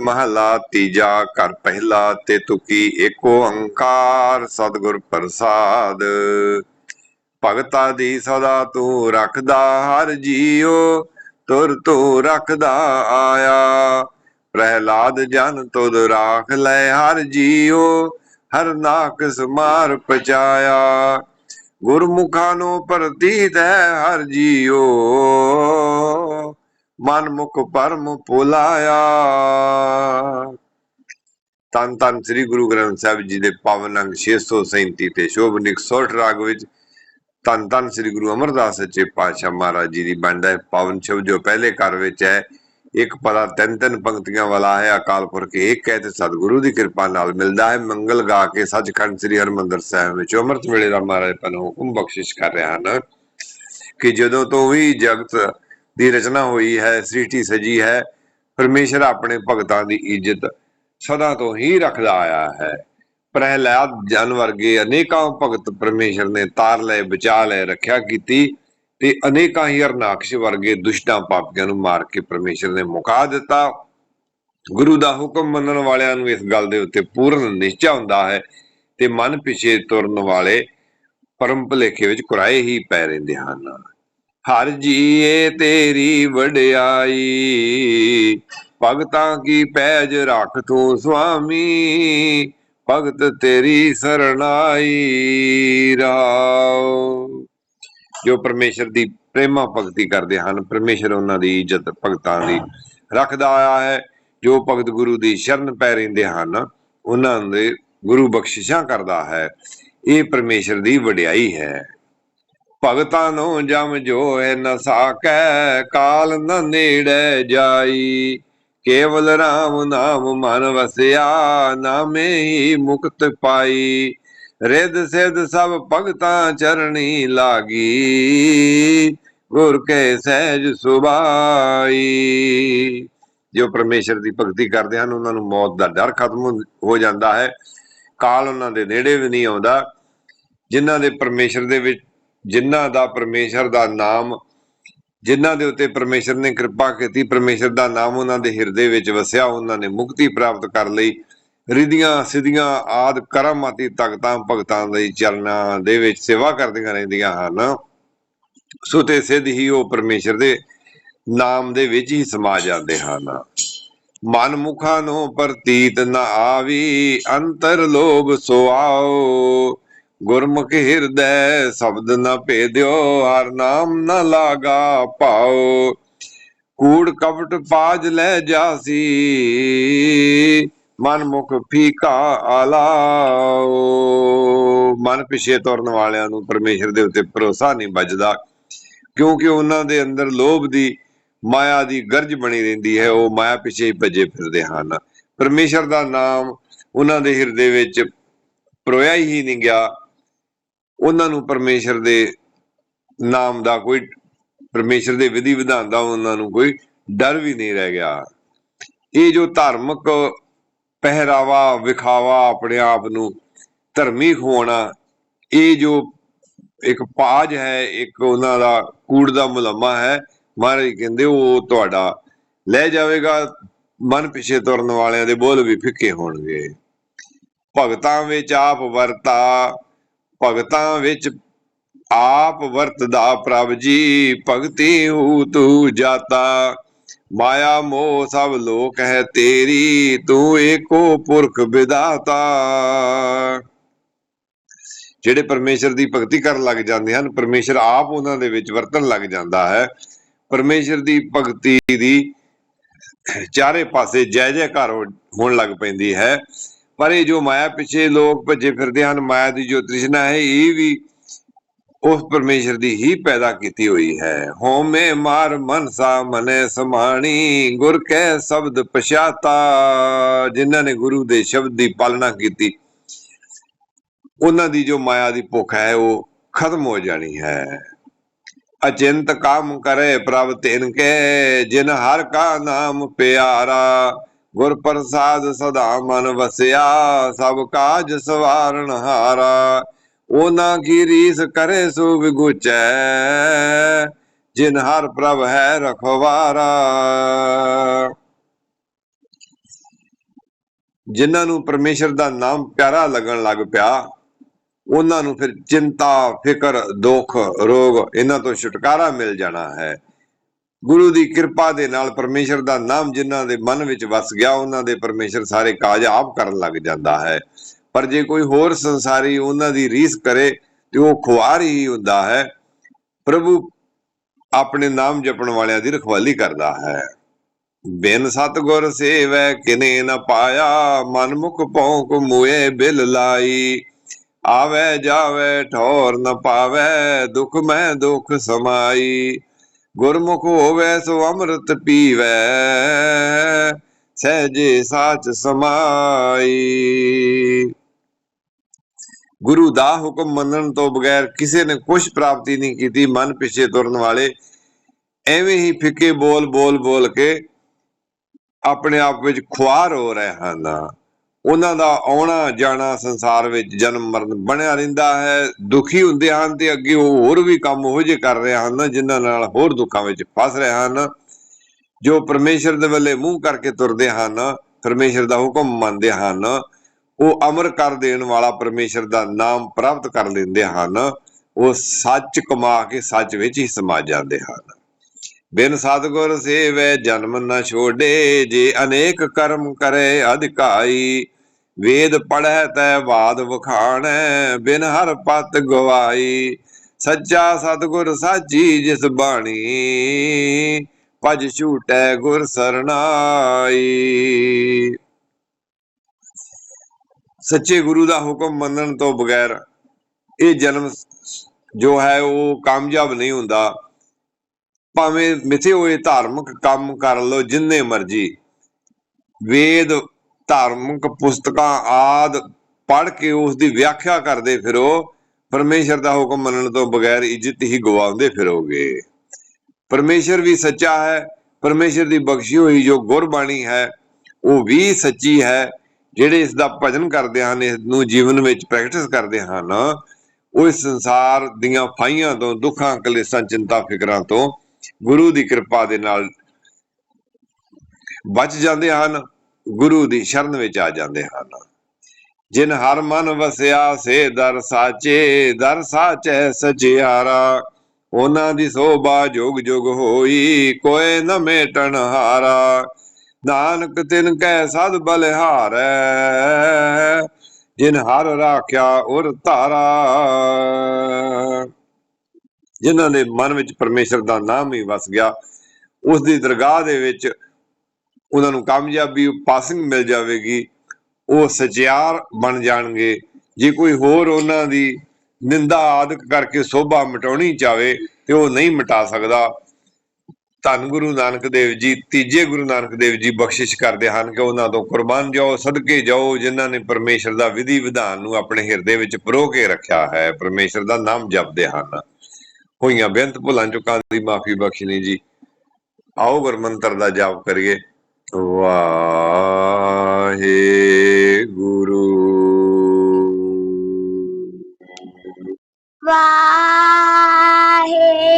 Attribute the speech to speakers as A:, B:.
A: ਮਹਲਾ ਤੀਜਾ ਕਰ ਪਹਿਲਾ ਤੇ ਤੁਕੀ ਏਕੋ ਓੰਕਾਰ ਸਤਿਗੁਰ ਪ੍ਰਸਾਦ। ਭਗਤਾ ਦੀ ਸਦਾ ਤੂੰ ਰੱਖਦਾ, ਹਰ ਜੀਉ ਤੁਰ ਤੂੰ ਰੱਖਦਾ ਆਇਆ। ਪ੍ਰਹਿਲਾਦ ਜਨ ਤੁਧ ਰਾਖ ਲੈ, ਹਰ ਜੀਉ ਹਰ ਨਾਕ ਸਮਾਰ ਪਚਾਇਆ ਗੁਰਮੁਖਾਂ ਨੂੰ ਪ੍ਰਤੀਤ ਹੈ ਹਰ ਜੀਉ। ਮਨ ਮੁਖ ਪਰਮ ਭੁਲਾਇਆ। ਤਨ ਤਨ ਸ੍ਰੀ ਗੁਰੂ ਗ੍ਰੰਥ ਸਾਹਿਬ ਜੀ ਦੇ ਪਾਵਨ ਅੰਗ 637 ਤੇ ਸ਼ੋਭਨਿਕ ਸੋਠ ਰਾਗ ਵਿੱਚ ਤਨ ਤਨ ਸ੍ਰੀ ਗੁਰੂ ਅਮਰਦਾਸ ਸੱਚੇ ਪਾਤਸ਼ਾਹ ਮਹਾਰਾਜ ਜੀ ਦੀ ਬੰਦਾ ਹੈ ਪਾਵਨ ਸ਼ਬਦ ਜੋ ਪਹਿਲੇ ਘਰ ਵਿੱਚ ਹੈ। ਇੱਕ ਪਦਾ ਤਿੰਨ ਤਿੰਨ ਪੰਕਤੀਆਂ ਵਾਲਾ ਹੈ, ਅਕਾਲ ਪੁਰਖ ਇੱਕ ਹੈ ਤੇ ਸਤਿਗੁਰੂ ਦੀ ਕਿਰਪਾ ਨਾਲ ਮਿਲਦਾ ਹੈ। ਮੰਗਲ ਗਾ ਕੇ ਸੱਚਖੰਡ ਸ੍ਰੀ ਹਰਮੰਦਰ ਸਾਹਿਬ ਵਿੱਚ ਅੰਮ੍ਰਿਤ ਵੇਲੇ ਦਾ ਮਹਾਰਾਜ ਪਨ ਹੁਕਮ ਬਖਸ਼ਿਸ਼ ਕਰ ਰਿਹਾ ਹਨ ਕਿ ਜਦੋਂ ਤੋਂ ਵੀ ਜਗਤ ਦੀ ਰਚਨਾ ਹੋਈ ਹੈ ਸ੍ਰਿਸ਼ਟੀ ਸਜੀ ਹੈ, ਪਰਮੇਸ਼ਰ ਆਪਣੇ ਭਗਤਾਂ ਦੀ ਇੱਜ਼ਤ ਸਦਾ ਤੋਂ ਹੀ ਰੱਖਦਾ ਆਇਆ ਹੈ। ਪ੍ਰਹਿਲਾਦ ਜਨ ਵਰਗੇ ਅਨੇਕਾਂ ਭਗਤ ਪਰਮੇਸ਼ਰ ਨੇ ਤਾਰ ਲਏ, ਬਚਾ ਲਏ, ਰੱਖਿਆ ਕੀਤੀ ਤੇ ਅਨੇਕਾਂ ਹੀ ਅਰਨਾਕਸ਼ ਵਰਗੇ ਦੁਸ਼ਟਾਂ ਪਾਪੀਆਂ ਨੂੰ ਮਾਰ ਕੇ ਪਰਮੇਸ਼ਰ ਨੇ ਮੁਕਾ ਦਿੱਤਾ। ਗੁਰੂ ਦਾ ਹੁਕਮ ਮੰਨਣ ਵਾਲਿਆਂ ਨੂੰ ਇਸ ਗੱਲ ਦੇ ਉੱਤੇ ਪੂਰਨ ਨਿਸ਼ਚਾ ਹੁੰਦਾ ਹੈ ਤੇ ਮਨ ਪਿਛੇ ਤੁਰਨ ਵਾਲੇ ਪਰਮ ਭਲੇਖੇ ਵਿੱਚ ਕੁਰਾਏ ਹੀ ਪੈ ਰਹਿੰਦੇ ਹਨ। ਹਰ ਜੀਏ ਤੇਰੀ ਵਡਿਆਈ। ਭਗਤਾਂ ਕੀ ਪੈਜ ਰੱਖ ਤੂੰ ਸੁਆਮੀ? ਭਗਤ ਤੇਰੀ ਸਰਣਾਈ ਰਾਉ ਜੋ ਪਰਮੇਸ਼ਰ ਦੀ ਪ੍ਰੇਮਾ ਭਗਤੀ ਕਰਦੇ ਹਨ, ਪਰਮੇਸ਼ਰ ਉਹਨਾਂ ਦੀ ਇੱਜ਼ਤ ਭਗਤਾਂ ਦੀ ਰੱਖਦਾ ਆਇਆ ਹੈ। ਜੋ ਭਗਤ ਗੁਰੂ ਦੀ ਸ਼ਰਨ ਪੈ ਰਹਿੰਦੇ ਹਨ, ਉਹਨਾਂ ਦੇ ਗੁਰੂ ਬਖਸ਼ਿਸ਼ਾਂ ਕਰਦਾ ਹੈ। ਇਹ ਪਰਮੇਸ਼ਰ ਦੀ ਵਡਿਆਈ ਹੈ। ਭਗਤਾਂ ਨੂੰ ਜਮ ਜੋ ਨ ਸਾਕੈ, ਕਾਲ ਨ ਨੇੜੇ ਜਾਈ। ਕੇਵਲ RAM ਨਾਮ ਮਨ ਵਸਿਆ, ਨਾਮੇ ਹੀ ਮੁਕਤ ਪਾਈ। ਰਿੱਧ ਸਿੱਧ ਸਭ ਭਗਤਾਂ ਚਰਣੀ ਲਾਗੀ। ਗੁਰ ਕੇ ਸਹਿਜ ਸੁਭਾਈ। ਜੋ ਪਰਮੇਸ਼ਰ ਦੀ ਭਗਤੀ ਕਰਦੇ ਹਨ, ਉਹਨਾਂ ਨੂੰ ਮੌਤ ਦਾ ਡਰ ਖਤਮ ਹੋ- ਹੋ ਜਾਂਦਾ ਹੈ। ਕਾਲ ਉਹਨਾਂ ਦੇ ਨੇੜੇ ਵੀ ਨਹੀਂ ਆਉਂਦਾ। ਜਿਨ੍ਹਾਂ ਦੇ ਪਰਮੇਸ਼ਰ ਦੇ ਵਿੱਚ ਜਿਨ੍ਹਾਂ ਦਾ ਪਰਮੇਸ਼ਰ ਦਾ ਨਾਮ, ਜਿਨ੍ਹਾਂ ਦੇ ਉੱਤੇ ਪਰਮੇਸ਼ਰ ਨੇ ਕਿਰਪਾ ਕੀਤੀ, ਪਰਮੇਸ਼ਰ ਦਾ ਨਾਮ ਉਹਨਾਂ ਦੇ ਹਿਰਦੇ ਵਿੱਚ ਵਸਿਆ, ਉਹਨਾਂ ਨੇ ਮੁਕਤੀ ਪ੍ਰਾਪਤ ਕਰ ਲਈ। ਰਿਧੀਆਂ, ਸਿਧੀਆਂ ਆਦ ਕਰਮਾਤੀ ਤਖਤਾਂ ਭਗਤਾਂ ਲਈ ਚਰਨਾਂ ਦੇ ਵਿੱਚ ਸੇਵਾ ਕਰਦੀਆਂ ਰਹਿੰਦੀਆਂ ਹਨ। ਸੋ ਤੇ ਸਿੱਧ ਹੀ ਉਹ ਪਰਮੇਸ਼ਰ ਦੇ ਨਾਮ ਦੇ ਵਿੱਚ ਹੀ ਸਮਾ ਜਾਂਦੇ ਹਨ। ਮਨ ਮੁਖਾਂ ਨੂੰ ਪ੍ਰਤੀਤ ਨਾ ਆਵੀ, ਅੰਤਰ ਲੋਭ ਸੁਆਓ ਗੁਰਮੁਖ ਹਿਰਦੈ ਸ਼ਬਦ ਨਾ ਭੇਦਿਓ, ਹਰ ਨਾਮ ਨਾ ਲਾਗਾ ਪਾਓ। ਕੂੜ ਕਪਟ ਪਾਜ ਲੈ ਜਾਸੀ ਮਨ ਮੁਖ ਫੀਕਾ ਆਲਾਓ। ਮਨ ਪਿਛੇ ਤੁਰਨ ਵਾਲਿਆਂ ਨੂੰ ਪਰਮੇਸ਼ਰ ਦੇ ਉੱਤੇ ਭਰੋਸਾ ਨਹੀਂ ਵੱਜਦਾ, ਕਿਉਂਕਿ ਉਹਨਾਂ ਦੇ ਅੰਦਰ ਲੋਭ ਦੀ ਮਾਇਆ ਦੀ ਗਰਜ ਬਣੀ ਰਹਿੰਦੀ ਹੈ, ਉਹ ਮਾਇਆ ਪਿਛੇ ਹੀ ਭੱਜੇ ਫਿਰਦੇ ਹਨ। ਪਰਮੇਸ਼ਰ ਦਾ ਨਾਮ ਉਹਨਾਂ ਦੇ ਹਿਰਦੇ ਵਿੱਚ ਪਰੋਇਆ ਹੀ ਨਹੀਂ ਗਿਆ। ਉਹਨਾਂ ਨੂੰ ਪਰਮੇਸ਼ਰ ਦੇ ਨਾਮ ਦਾ ਕੋਈ, ਪਰਮੇਸ਼ਰ ਦੇ ਵਿਧੀ ਵਿਧਾਨ ਦਾ ਉਹਨਾਂ ਨੂੰ ਕੋਈ ਡਰ ਵੀ ਨਹੀਂ ਰਹਿ ਗਿਆ। ਇਹ ਜੋ ਧਾਰਮਿਕ ਪਹਿਰਾਵਾ, ਵਿਖਾਵਾ ਆਪਣੇ ਆਪ ਨੂੰ ਧਰਮੀ ਹੋਣਾ ਇਹ ਜੋ ਇੱਕ ਪਾਜ ਹੈ, ਇੱਕ ਉਹਨਾਂ ਦਾ ਕੂੜ ਦਾ ਮੁਲੰਮਾ ਹੈ, ਮਹਾਰਾਜ ਕਹਿੰਦੇ ਉਹ ਤੁਹਾਡਾ ਲੈ ਜਾਵੇਗਾ, ਮਨ ਪਿਛੇ ਤੁਰਨ ਵਾਲਿਆਂ ਦੇ ਬੋਲ ਵੀ ਫਿੱਕੇ ਹੋਣਗੇ। ਭਗਤਾਂ ਵਿੱਚ ਆਪ ਵਰਤਾ ਭਗਤਾਂ ਵਿੱਚ ਆਪ ਵਰਤਦਾ ਪ੍ਰਭ ਜੀ, ਭਗਤੀ ਹੂ ਤੂ ਜਾਤਾ। ਮਾਇਆ ਮੋਹ ਸਭ ਲੋਕ ਹੈ ਤੇਰੀ, ਤੂੰ ਏਕੋ ਪੁਰਖ ਵਿਦਾਤਾ। ਜਿਹੜੇ ਪਰਮੇਸ਼ਰ ਦੀ ਭਗਤੀ ਕਰਨ ਲੱਗ ਜਾਂਦੇ ਹਨ, ਪਰਮੇਸ਼ਰ ਆਪ ਉਹਨਾਂ ਦੇ ਵਿੱਚ ਵਰਤਣ ਲੱਗ ਜਾਂਦਾ ਹੈ। ਪਰਮੇਸ਼ਰ ਦੀ ਭਗਤੀ ਦੀ ਚਾਰੇ ਪਾਸੇ ਜੈ ਜੈਕਾਰ ਹੋ- ਹੋਣ ਲੱਗ ਪੈਂਦੀ ਹੈ। ਪਰ ਇਹ ਜੋ ਮਾਇਆ ਪਿੱਛੇ ਲੋਕ ਭੱਜੇ ਫਿਰਦੇ ਹਨ, ਮਾਇਆ ਦੀ ਜੋ ਤ੍ਰਿਸ਼ਨਾ ਹੈ, ਇਹ ਵੀ ਉਸ ਪਰਮੇਸ਼ਰ ਦੀ ਹੀ ਪੈਦਾ ਕੀਤੀ ਹੋਈ ਹੈ। ਹੋਮੇ ਮਾਰ ਮਨਸਾ ਮਨੇ ਸਮਾਣੀ, ਗੁਰ ਕੈ ਸ਼ਬਦ ਪਛਾਤਾ। ਜਿਨ੍ਹਾਂ ਨੇ ਗੁਰੂ ਦੇ ਸ਼ਬਦ ਦੀ ਪਾਲਣਾ ਕੀਤੀ, ਉਹਨਾਂ ਦੀ ਜੋ ਮਾਇਆ ਦੀ ਭੁੱਖ ਹੈ, ਉਹ ਖਤਮ ਹੋ ਜਾਣੀ ਹੈ। ਅਚਿੰਤ ਕੰਮ ਕਰੇ ਪ੍ਰਭ ਤਿਨ ਕੇ, ਜਿਨ ਹਰ ਕਾ ਨਾਮ ਪਿਆਰਾ। ਗੁਰ ਪ੍ਰਸਾਦ ਸਦਾ ਮਨ ਵਸਿਆ, ਸਭ ਕਾਜ ਸਵਾਰਨ ਹਾਰਾ। ਉਹਨਾਂ ਕੀ ਰੀਸ ਕਰੇ ਸੋ ਵਿਗੁਚੈ ਜਿਨ ਹਰ ਪ੍ਰਭ ਹੈ ਰਖਵਾਰਾ। ਜਿਨ੍ਹਾਂ ਨੂੰ ਪਰਮੇਸ਼ਰ ਦਾ ਨਾਮ ਪਿਆਰਾ ਲੱਗਣ ਲੱਗ ਪਿਆ ਉਹਨਾਂ ਨੂੰ ਫਿਰ ਚਿੰਤਾ, ਫਿਕਰ, ਦੁੱਖ, ਰੋਗ ਇਹਨਾਂ ਤੋਂ ਛੁਟਕਾਰਾ ਮਿਲ ਜਾਣਾ ਹੈ। ਗੁਰੂ ਦੀ ਕਿਰਪਾ ਦੇ ਨਾਲ ਪਰਮੇਸ਼ਰ ਦਾ ਨਾਮ ਜਿਨ੍ਹਾਂ ਦੇ ਮਨ ਵਿੱਚ ਵਸ ਗਿਆ, ਉਹਨਾਂ ਦੇ ਪਰਮੇਸ਼ਰ ਸਾਰੇ ਕਾਜ ਆਪ ਕਰਨ ਲੱਗ ਜਾਂਦਾ ਹੈ। ਪਰ ਜੇ ਕੋਈ ਹੋਰ ਸੰਸਾਰੀ ਉਹਨਾਂ ਦੀ ਰੀਸ ਕਰੇ, ਤੇ ਉਹ ਖੁਆਰ ਹੀ ਹੁੰਦਾ ਹੈ। ਪ੍ਰਭੂ ਆਪਣੇ ਨਾਮ ਜਪਣ ਵਾਲਿਆਂ ਦੀ ਰਖਵਾਲੀ ਕਰਦਾ ਹੈ। ਬਿਨ ਸਤਗੁਰ ਸੇਵੈ ਕਿਨੇ ਨ ਪਾਇਆ, ਮਨ ਮੁਖ ਭੌਂਕ ਮੂਏ ਬਿਲ ਲਾਈ। ਆਵੇ ਜਾਵੇ ਠੌਰ ਨ ਪਾਵੇ, ਦੁਖ ਮੈਂ ਦੁਖ ਸਮਾਈ। ਗੁਰਮੁਖ ਹੋਵੇ ਸੋ ਅੰਮ੍ਰਿਤ ਪੀਵੇ, ਸਹਿਜੇ ਸਾਚ ਸਮਾਈ। ਗੁਰੂ ਦਾ ਹੁਕਮ ਮੰਨਣ ਤੋਂ ਬਗੈਰ ਕਿਸੇ ਨੇ ਕੁਝ ਪ੍ਰਾਪਤੀ ਨਹੀਂ ਕੀਤੀ, ਮਨ ਪਿੱਛੇ ਤੁਰਨ ਵਾਲੇ ਐਵੇਂ ਹੀ ਫਿੱਕੇ ਬੋਲ ਬੋਲ ਬੋਲ ਕੇ ਆਪਣੇ ਆਪ ਵਿੱਚ ਖੁਆਰ ਹੋ ਰਹੇ ਹਨ। ਉਹਨਾਂ ਦਾ ਆਉਣਾ ਜਾਣਾ ਸੰਸਾਰ ਵਿੱਚ ਜਨਮ ਮਰਨ ਬਣਿਆ ਰਹਿੰਦਾ ਹੈ, ਦੁਖੀ ਹੁੰਦੇ ਹਨ ਤੇ ਅੱਗੇ ਉਹ ਹੋਰ ਵੀ ਕੰਮ ਉਹ ਜਿਹੇ ਕਰ ਰਹੇ ਹਨ ਜਿਨ੍ਹਾਂ ਨਾਲ ਹੋਰ ਦੁੱਖਾਂ ਵਿੱਚ ਫਸ ਰਹੇ ਹਨ। ਜੋ ਪਰਮੇਸ਼ਰ ਦੇ ਵੱਲੇ ਮੂੰਹ ਕਰਕੇ ਤੁਰਦੇ ਹਨ, ਪਰਮੇਸ਼ਰ ਦਾ ਹੁਕਮ ਮੰਨਦੇ ਹਨ, ਉਹ ਅਮਰ ਕਰ ਦੇਣ ਵਾਲਾ ਪਰਮੇਸ਼ਰ ਦਾ ਨਾਮ ਪ੍ਰਾਪਤ ਕਰ ਲੈਂਦੇ ਹਨ, ਉਹ ਸੱਚ ਕਮਾ ਕੇ ਸੱਚ ਵਿੱਚ ਹੀ ਸਮਾ ਜਾਂਦੇ ਹਨ। ਬਿਨ ਸਤਗੁਰ ਸੇਵੈ ਜਨਮ ਨ ਛੋੜੇ ਜੇ ਅਨੇਕ ਕਰਮ ਕਰੇ ਅਧਿਕਾਈ। ਵੇਦ ਪੜ੍ਹੈ ਤੈ ਬਾਦ ਵਖਾਣੈ, ਬਿਨ ਹਰ ਪਤ ਗਵਾਈ। ਸੱਚਾ ਸਤਗੁਰ ਸਾਚੀ ਜਿਸ ਬਾਣੀ, ਭਜ ਛੂਟੈ ਗੁਰ ਸਰਨਾਈ ਸੱਚੇ ਗੁਰੂ ਦਾ ਹੁਕਮ ਮੰਨਣ ਤੋਂ ਬਗੈਰ ਇਹ ਜਨਮ ਜੋ ਹੈ ਉਹ ਕਾਮਯਾਬ ਨਹੀਂ ਹੁੰਦਾ। ਭਾਵੇਂ ਮਿਥੇ ਹੋਏ ਧਾਰਮਿਕ ਕੰਮ ਕਰ ਲੋ ਜਿੰਨੇ ਮਰਜ਼ੀ। ਵੇਦ, ਧਾਰਮਿਕ ਪੁਸਤਕਾਂ ਆਦ ਪੜ੍ਹ ਕੇ ਉਸ ਦੀ ਵਿਆਖਿਆ ਕਰਦੇ ਫਿਰੋ। ਪਰਮੇਸ਼ਰ ਦਾ ਹੁਕਮ ਮੰਨਣ ਤੋਂ ਬਗੈਰ ਇੱਜ਼ਤ ਹੀ ਗਵਾਉਂਦੇ ਫਿਰੋਗੇ। ਪਰਮੇਸ਼ਰ ਵੀ ਸੱਚਾ ਹੈ। ਪਰਮੇਸ਼ਰ ਦੀ ਬਖਸ਼ੀ ਹੋਈ ਜੋ ਗੁਰਬਾਣੀ ਹੈ, ਉਹ ਵੀ ਸੱਚੀ ਹੈ। ਜਿਹੜੇ ਇਸ ਦਾ ਭਜਨ ਕਰਦੇ ਹਨ, ਇਸ ਨੂੰ ਜੀਵਨ ਵਿੱਚ ਪ੍ਰੈਕਟਿਸ ਕਰਦੇ ਹਨ, ਉਹ ਇਸ ਸੰਸਾਰ ਦੀਆਂ ਫਾਈਆਂ ਤੋਂ, ਦੁੱਖਾਂ, ਕਲੇਸ਼ਾਂ, ਚਿੰਤਾ, ਫਿਕਰਾਂ ਤੋਂ ਗੁਰੂ ਦੀ ਕਿਰਪਾ ਦੇ ਨਾਲ ਬਚ ਜਾਂਦੇ ਹਨ, ਗੁਰੂ ਦੀ ਸ਼ਰਨ ਵਿੱਚ ਆ ਜਾਂਦੇ ਹਨ। ਜਿਨ ਹਰ ਮਨ ਵਸਿਆ, ਸੇ ਦਰ ਸਾਚੇ, ਦਰ ਸਾਚੈ ਸਚਿਆਰਾ, ਉਹਨਾਂ ਦੀ ਸੋਭਾ ਜੁਗ ਜੁਗ ਹੋਈ ਕੋਏ ਨ ਮੇਟਣ ਹਾਰਾ। ਨਾਨਕ ਤਿਨ ਕੈ ਸਦ ਬਲਿਹਾਰੈ, ਜਿਨ ਹਰ ਰਾਖਿਆ ਉਰ ਧਾਰਾ। ਜਿਨ੍ਹਾਂ ਦੇ ਮਨ ਵਿੱਚ ਪਰਮੇਸ਼ਰ ਦਾ ਨਾਮ ਹੀ ਵਸ ਗਿਆ ਉਸ ਦੀ ਦਰਗਾਹ ਦੇ ਵਿੱਚ ਉਹਨਾਂ ਨੂੰ ਕਾਮਯਾਬੀ ਪਾਸਿੰਗ ਮਿਲ ਜਾਵੇਗੀ, ਉਹ ਸਚਿਆਰ ਬਣ ਜਾਣਗੇ। ਜੇ ਕੋਈ ਹੋਰ ਉਹਨਾਂ ਦੀ ਨਿੰਦਾ ਆਦਿਕ ਕਰਕੇ ਸੋਭਾ ਮਟਾਉਣੀ ਚਾਵੇ ਤੇ ਉਹ ਨਹੀਂ ਮਿਟਾ ਸਕਦਾ। ਧੰਨ ਗੁਰੂ ਨਾਨਕ ਦੇਵ ਜੀ, ਤੀਜੇ ਗੁਰੂ ਨਾਨਕ ਦੇਵ ਜੀ ਬਖਸ਼ਿਸ਼ ਕਰਦੇ ਹਨ ਕਿ ਉਹਨਾਂ ਤੋਂ ਕੁਰਬਾਨ ਜਾਓ, ਸਦਕੇ ਜਾਓ, ਜਿਨ੍ਹਾਂ ਨੇ ਪਰਮੇਸ਼ਰ ਦਾ ਵਿਧੀ ਵਿਧਾਨ ਨੂੰ ਆਪਣੇ ਹਿਰਦੇ ਵਿੱਚ ਪਰੋ ਕੇ ਰੱਖਿਆ ਹੈ। ਪਰਮੇਸ਼ਰ ਦਾ ਨਾਮ ਜਪਦੇ ਹਨ। ਹੋਈਆਂ, ਬੇਅੰਤ ਭੁੱਲਾਂ ਚੁੱਕਾਂ ਦੀ ਮਾਫੀ ਬਖਸ਼ਣੀ ਜੀ। ਆਓ ਗੁਰਮੰਤਰ ਦਾ ਜਾਪ ਕਰੀਏ। ਵਾਹਿਗੁਰੂ।
B: ਵਾਹਿਗੁਰੂ